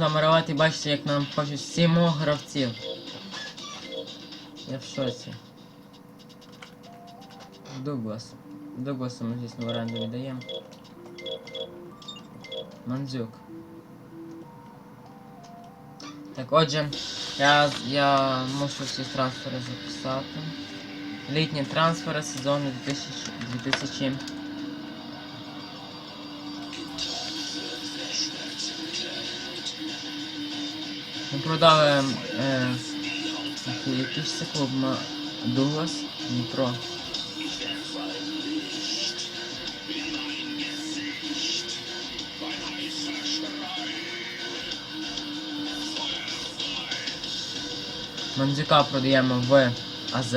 з вами Рават і бачите, як нам хочуть сімох гравців. Я в шоці. Дуглас. Дугласа ми, звісно, в оренду віддаємо. Мандзюк. Так, отже, я, я мушу всі трансфери записати. Літні трансфери сезону 2000, 2000 продали е, який- який ж це клуб Дуглас, Дніпро. Мандзюка продаємо в АЗ.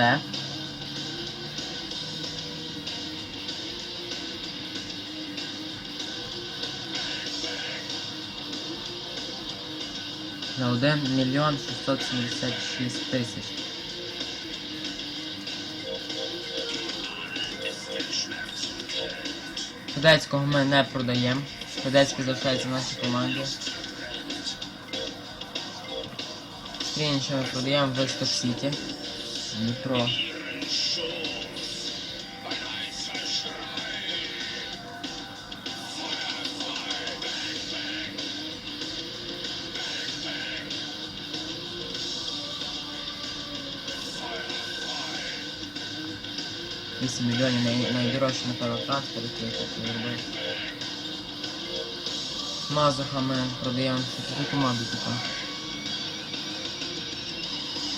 За 1 мільйон 676 тисяч. Федецького ми не продаємо. Федецький залишається в нашій команді. Скрінча ми продаємо в Сток Сіті. Дніпро. Вісім мільйонів най, найдорожчі, напевно, трансфер, який хочу зробити. Мазуха ми продаємо таку команду типу.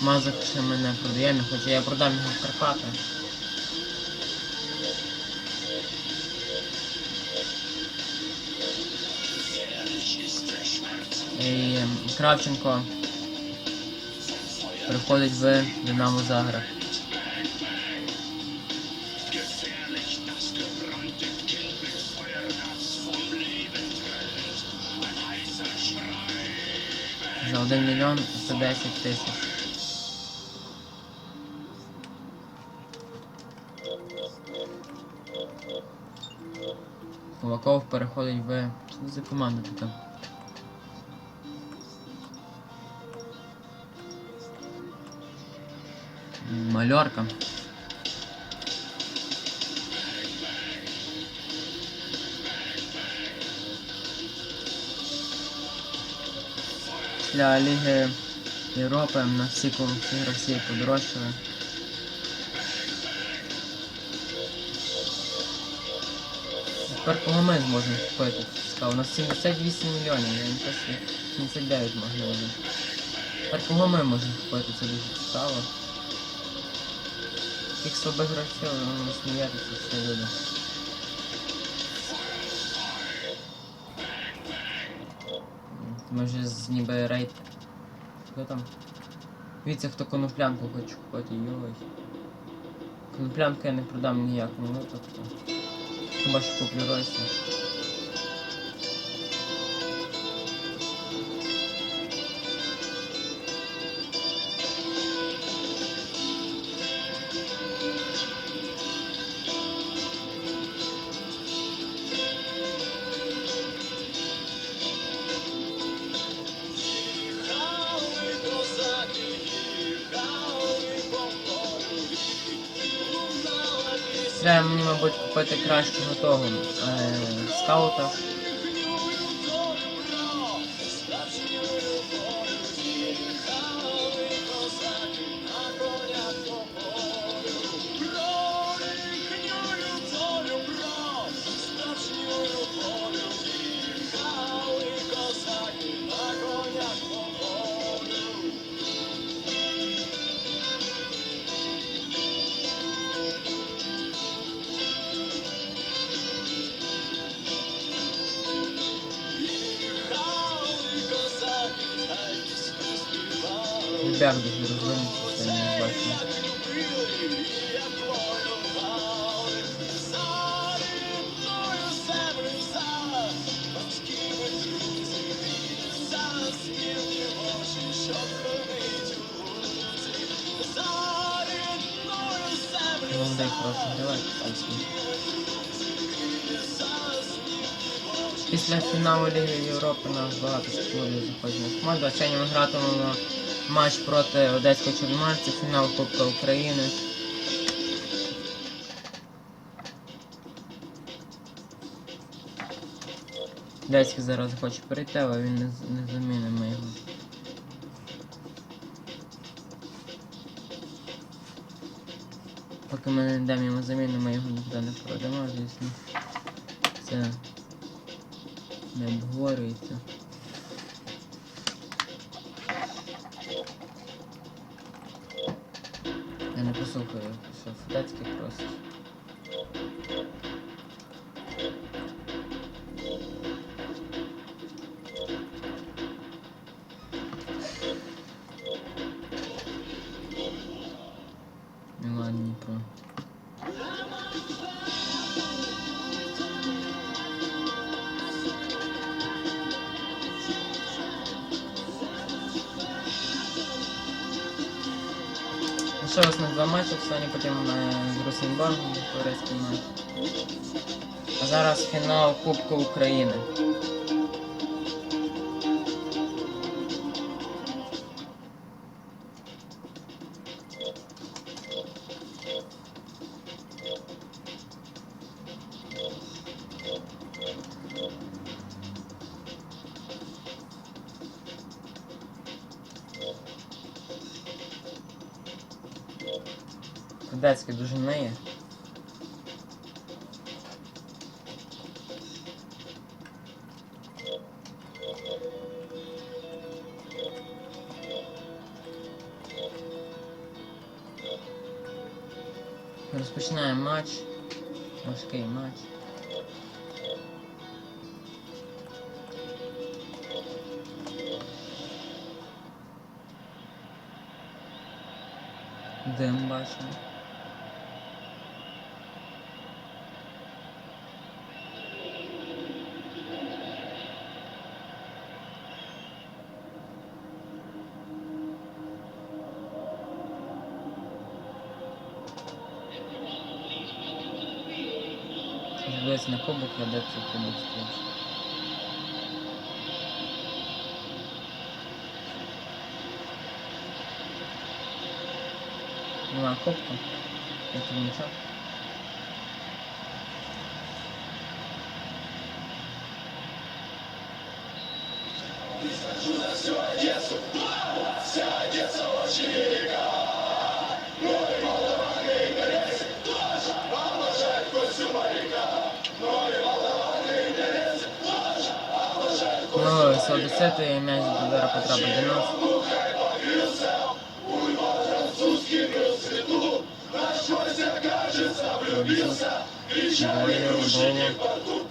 Мазух ще ми не продаємо, хоча я продам його в Карпати. І ем, Кравченко приходить в Динамо Загреб. 1 мільйон 110 тисяч. Кулаков переходить в... Це за команда така? Мальорка. Для Ліги Європи на всі гравці подорожчали. Тепер кого ми зможемо купити? Сказав, у нас 78 мільйонів, я не пишу 79 можна буде. Тепер кого ми можемо купити, це дуже цікаво. Тих слабих гравців, ну, сміятися все люди. Ми вже з ніби рейд. Хто там? Дивіться, хто коноплянку хоче купити, йой. Коноплянку я не продам ніякому випадку. Хіба що куплю Ройса. Мабуть, купити кращого того е, скаута. Гравець, пальці. після фіналу Ліги Європи нас багато клубів заходять. А сьогодні ми гратимемо матч проти Одеського Чорноморця, фінал Кубка України. Одеський зараз хоче перейти, але він не, з- не замінимо Поки ми не дамо йому заміну, ми його нікуди не продамо, звісно. Це не обговорюється. Я не послухаю, що Федецький просить. Лишилось на два матчі, сьогодні потім е, з Росенбангом турецький матч. А зараз фінал Кубку України. Дуже неє. Розпочинаємо матч. Важкий матч. Дим бачимо. Дивись на кубок, а де це кубок стоїть. Нема кубка. Это ничего. Ну, з Одесити м'яч зараз потрапить до нас. Двоє, голову.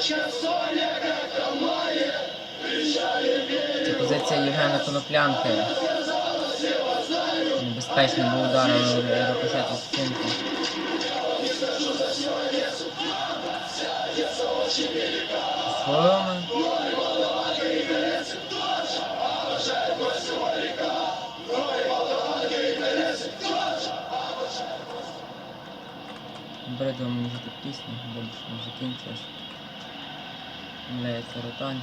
Що позиція Євгена Коноплянки. Небезпечний був удар, але рикошет із стінки. Форма. Бредо мені тут пісня, більше не закінчуєш. Мляється ротань.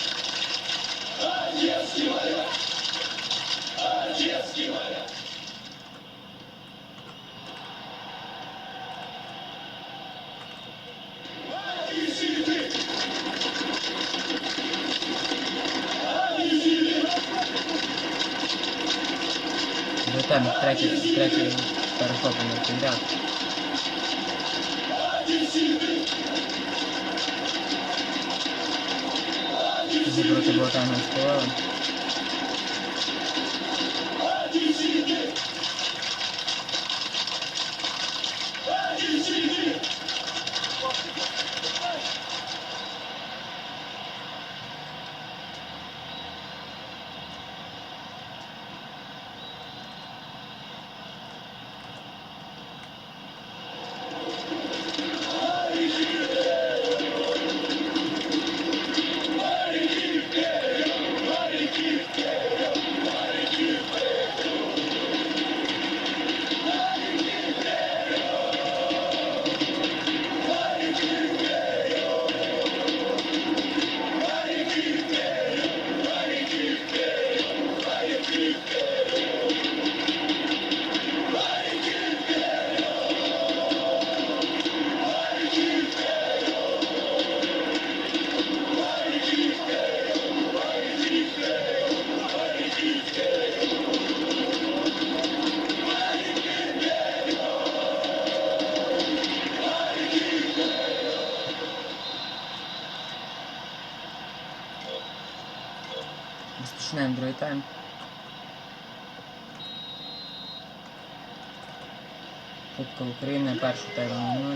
віце-капітан. Їздить Росія. Бретем третій, третій перехоплений підряд. Всі проти бота не Розпочинаємо другий. Кубка України, перший тайм 0.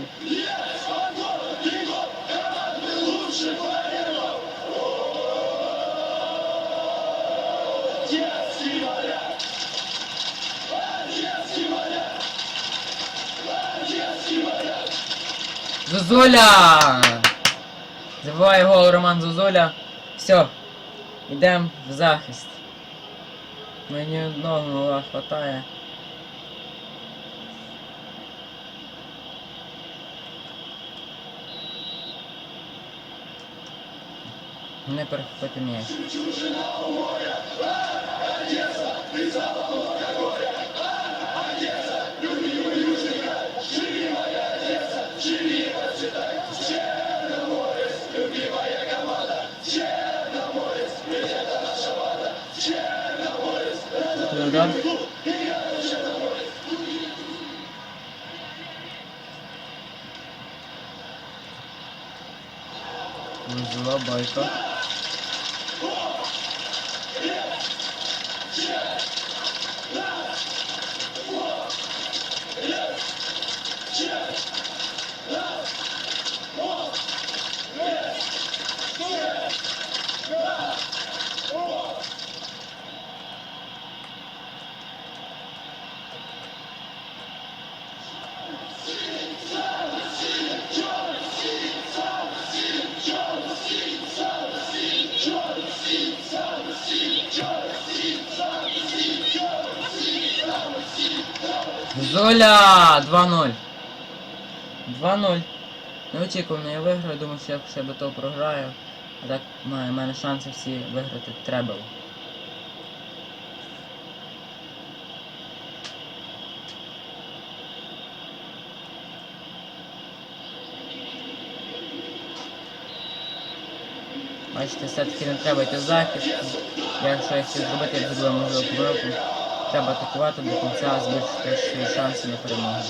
Зозуля! Забиває гол Роман Зозуля. Все. Йдемо в захист. Мені одного гола хватає. Не перехопити м'яч. Buradan. Rızla Baykan Золя! 2-0. 2-0. Неочікувано я виграю, думав, що я ще до того програю. А так маю, в мене шанси всі виграти треба. Бачите, все-таки не треба йти в захист. Якщо я хотів зробити, я б можливо помилку. Треба атакувати до кінця, збільшити шанси на перемогу.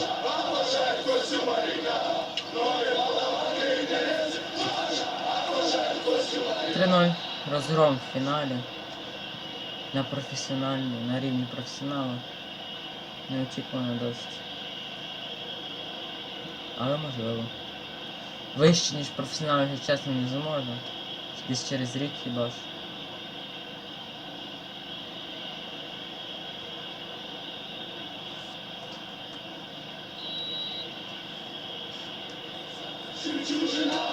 Три-ноль. Розгром в фіналі. На професіональній, на рівні професіонала. Неочікувано досить. Але можливо. Вище, ніж професіонал, якщо чесно, не зможу. Десь через рік хіба ж. Три.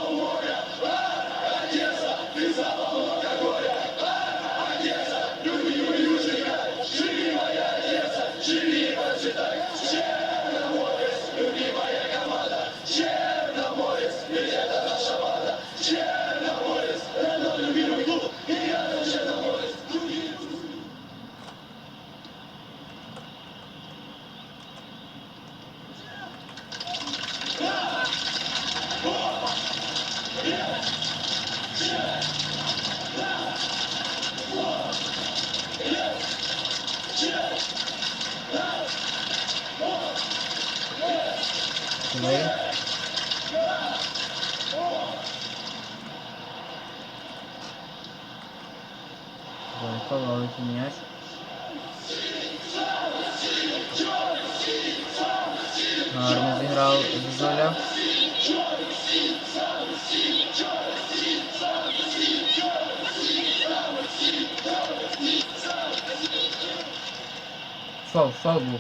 Фол, фол був.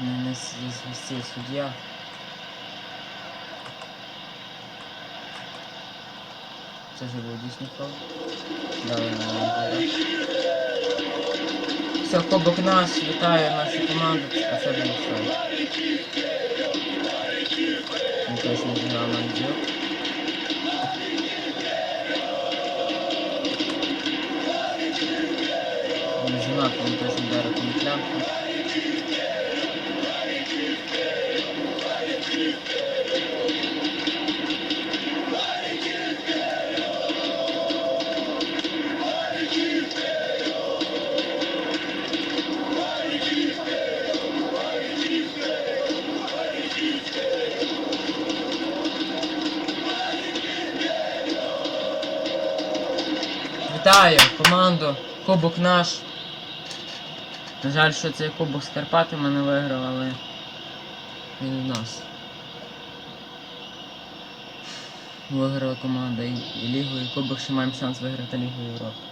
Не, не с- не звістив суддя. Це ж був дійсний фол. Дали на Все, кубок наш, вітаю нашу команду, особливо фол. Він точно зіграв Мандзюк. Він знак, він точно дарив коміклянку. Вітаю команду, кубок наш. На жаль, що цей кубок з Карпатами не виграв, але він в нас. Виграла команда і Лігу, і кубок ще маємо шанс виграти Лігу Європи.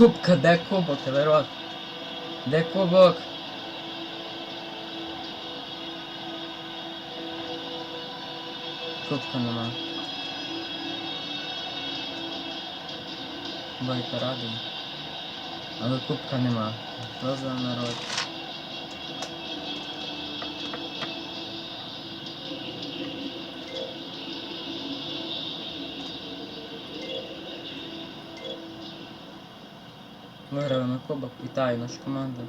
Кубка, де кубок, Лерот? Де кубок? Кубка нема. Байка радий. Але кубка нема. Хто за народ? Виграли ми кубок, вітаю нашу команду.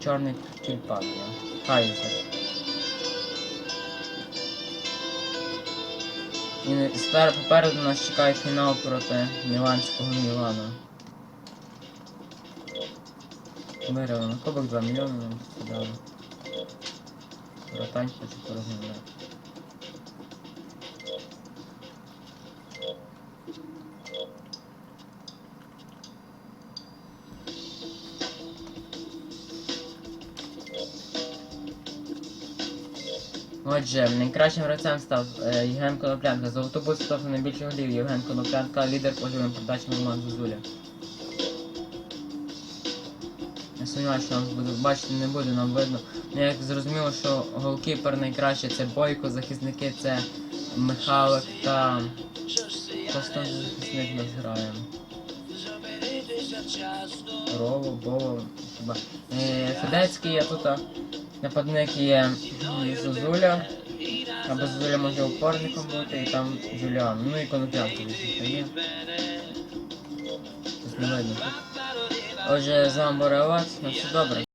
Чорний тюльпан. Хайзер. І не- попереду нас чекає фінал проти Міланського Мілана. Виграли на кубок 2 мільйони нам подали. Братань хочу порозмовляти. Отже, найкращим гравцем став е, Євген Коноплянка. Золоту бут став найбільше голів Євген Коноплянка, лідер по живим передачам Роман Зузуля. Я сумніваюся, що нас буде бачити, не буде, нам видно. Ну, як зрозуміло, що голкіпер найкраще це Бойко, захисники це Михайлик та. За захисник нас грає. Рово, Бово, хіба. Е, Федецький, а тут нападник є м, Зозуля. Або Зозуля може опорником бути, і там Джуліан. Ну і Коноплянка звісно є. Тут не видно. Отже, з вами Борелас, на все добре.